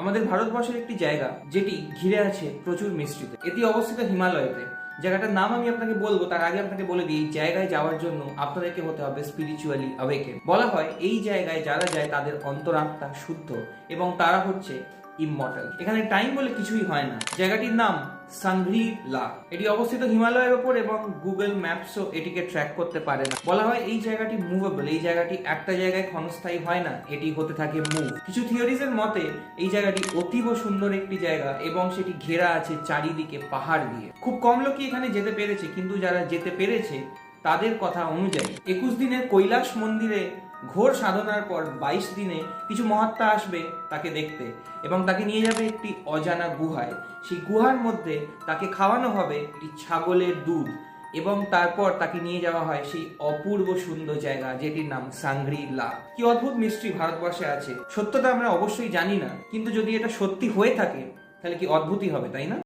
আমাদের ভারতবর্ষের একটি জায়গা যেটি ঘিরে আছে প্রচুর মিষ্টিতে। এটি অবস্থিত হিমালয়তে। জায়গাটার নাম আমি আপনাকে বলব, তার আগে আপনাকে বলে দিই জায়গায় যাওয়ার জন্য আপনাদেরকে হতে হবে স্পিরিচুয়ালি অ্যাওয়েকেন বলা হয়, এই জায়গায় যারা যায় তাদের অন্তরাত্মা শুদ্ধ এবং তারা হচ্ছে ইমমর্টাল এখানে টাইম বলে কিছুই হয় না। জায়গাটির নাম সাংগ্রি লা এটি অবস্থিত হিমালয়ের ওপর এবং গুগল ম্যাপসও এটিকে ট্র্যাক করতে পারে না। বলা হয় এই জায়গাটি মুভেবল এই জায়গাটি একটা জায়গায় ক্ষণস্থায়ী হয় না, এটি হতে থাকে মুভ কিছু থিওরিজের মতে, এই জায়গাটি অতীব সুন্দর একটি জায়গা এবং সেটি ঘেরা আছে চারিদিকে পাহাড় দিয়ে। খুব কম লোকই এখানে যেতে পেরেছে, কিন্তু যারা যেতে পেরেছে, তাদের কথা অনুযায়ী, একুশ দিনের কৈলাস মন্দিরে ঘোর সাধনার পর বাইশ দিনে কিছু মহাত্মা আসবে তাকে দেখতে এবং তাকে নিয়ে যাবে একটি অজানা গুহায়। সেই গুহার মধ্যে তাকে খাওয়ানো হবে একটি ছাগলের দুধ এবং তারপর তাকে নিয়ে যাওয়া হয় সেই অপূর্ব সুন্দর জায়গা যেটির নাম সাংগ্রি লা কি অদ্ভুত মিস্ট্রি ভারতবর্ষে আছে। সত্যতা আমরা অবশ্যই জানি না, কিন্তু যদি এটা সত্যি হয়ে থাকে, তাহলে কি অদ্ভুতই হবে, তাই না?